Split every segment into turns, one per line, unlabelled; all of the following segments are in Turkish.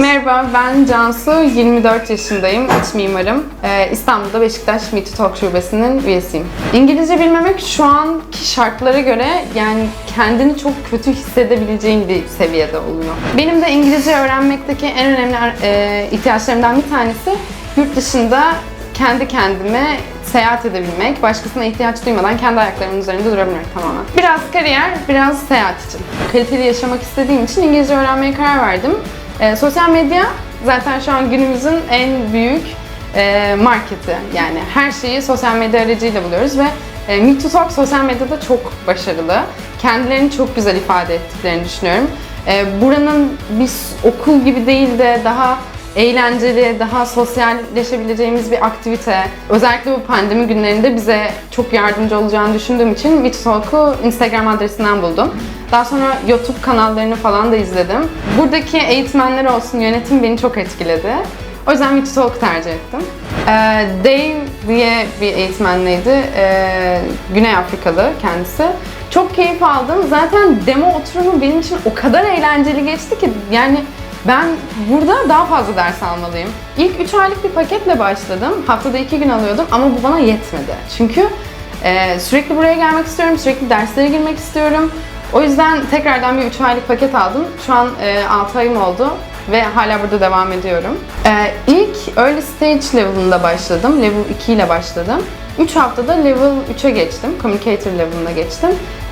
Merhaba, ben Cansu, 24 yaşındayım, iç mimarım. Ee, İstanbul'da Beşiktaş Meet Talk şubesinin üyesiyim. İngilizce bilmemek şu anki şartlara göre yani kendini çok kötü hissedebileceğin bir seviyede oluyor. Benim de İngilizce öğrenmekteki en önemli e, ihtiyaçlarımdan bir tanesi yurt dışında kendi kendime seyahat edebilmek, başkasına ihtiyaç duymadan kendi ayaklarımın üzerinde durabilmek tamamen. Biraz kariyer, biraz seyahat için. Kaliteli yaşamak istediğim için İngilizce öğrenmeye karar verdim. Ee, sosyal medya zaten şu an günümüzün en büyük e, marketi. Yani her şeyi sosyal medya aracıyla buluyoruz ve e, Meet to Talk sosyal medyada çok başarılı. Kendilerini çok güzel ifade ettiklerini düşünüyorum. E, buranın bir okul gibi değil de daha eğlenceli, daha sosyalleşebileceğimiz bir aktivite. Özellikle bu pandemi günlerinde bize çok yardımcı olacağını düşündüğüm için to Talk'u Instagram adresinden buldum. Daha sonra YouTube kanallarını falan da izledim. Buradaki eğitmenler olsun, yönetim beni çok etkiledi. O yüzden to Talk tercih ettim. Ee, Dave diye bir eğitmenleydi. Ee, Güney Afrikalı kendisi. Çok keyif aldım. Zaten demo oturumu benim için o kadar eğlenceli geçti ki yani ben burada daha fazla ders almalıyım. İlk 3 aylık bir paketle başladım. Haftada 2 gün alıyordum ama bu bana yetmedi. Çünkü e, sürekli buraya gelmek istiyorum, sürekli derslere girmek istiyorum. O yüzden tekrardan bir 3 aylık paket aldım. Şu an e, 6 ayım oldu ve hala burada devam ediyorum. E, ilk early stage level'ında başladım. Level 2 ile başladım. 3 haftada level 3'e geçtim. Communicator level'ına geçtim.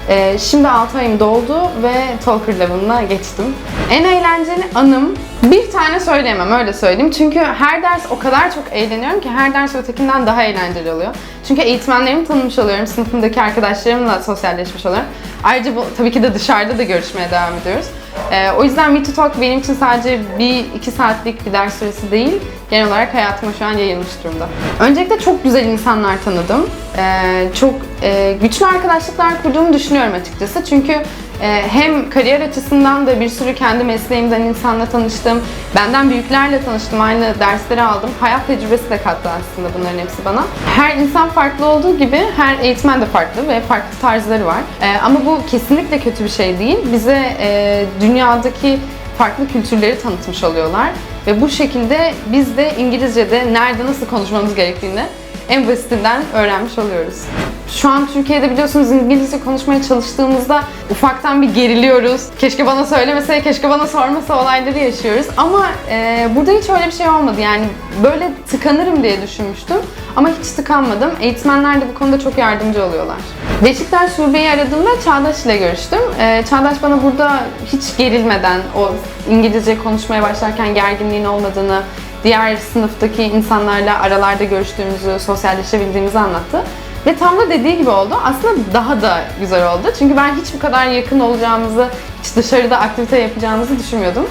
Ee, şimdi 6 ayım doldu ve Talker level'ına geçtim. En eğlenceli anım bir tane söyleyemem öyle söyleyeyim. Çünkü her ders o kadar çok eğleniyorum ki her ders ötekinden daha eğlenceli oluyor. Çünkü eğitmenlerimi tanımış oluyorum, sınıfımdaki arkadaşlarımla sosyalleşmiş oluyorum. Ayrıca bu tabii ki de dışarıda da görüşmeye devam ediyoruz. Ee, o yüzden Meet to Talk benim için sadece bir iki saatlik bir ders süresi değil, genel olarak hayatıma şu an yayılmış durumda. Öncelikle çok güzel insanlar tanıdım. Ee, çok e, güçlü arkadaşlıklar kurduğumu düşünüyorum açıkçası. Çünkü e, hem kariyer açısından da bir sürü kendi mesleğimden insanla tanıştım. Benden büyüklerle tanıştım, aynı dersleri aldım. Hayat tecrübesi de kattı aslında bunların hepsi bana. Her insan farklı olduğu gibi her eğitmen de farklı ve farklı tarzları var. E, ama bu kesinlikle kötü bir şey değil. Bize e, dünyadaki farklı kültürleri tanıtmış oluyorlar. Ve bu şekilde biz de İngilizce'de nerede nasıl konuşmamız gerektiğini en basitinden öğrenmiş oluyoruz. Şu an Türkiye'de biliyorsunuz İngilizce konuşmaya çalıştığımızda ufaktan bir geriliyoruz. Keşke bana söylemese, keşke bana sormasa olayları yaşıyoruz. Ama e, burada hiç öyle bir şey olmadı. Yani böyle tıkanırım diye düşünmüştüm. Ama hiç tıkanmadım. Eğitmenler de bu konuda çok yardımcı oluyorlar. Beşiktaş şubeyi aradığımda Çağdaş ile görüştüm. E, Çağdaş bana burada hiç gerilmeden, o İngilizce konuşmaya başlarken gerginliğin olmadığını, diğer sınıftaki insanlarla aralarda görüştüğümüzü, sosyalleşebildiğimizi anlattı. Ve tam da dediği gibi oldu. Aslında daha da güzel oldu. Çünkü ben hiç bu kadar yakın olacağımızı, hiç dışarıda aktivite yapacağımızı düşünmüyordum.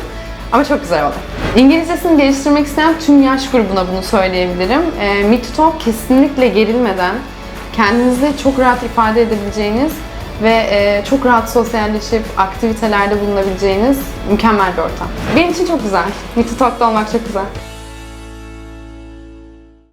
Ama çok güzel oldu. İngilizcesini geliştirmek isteyen tüm yaş grubuna bunu söyleyebilirim. E, Meet to Talk kesinlikle gerilmeden, kendinizi çok rahat ifade edebileceğiniz ve e, çok rahat sosyalleşip aktivitelerde bulunabileceğiniz mükemmel bir ortam. Benim için çok güzel. Meet to Talk'ta olmak çok güzel.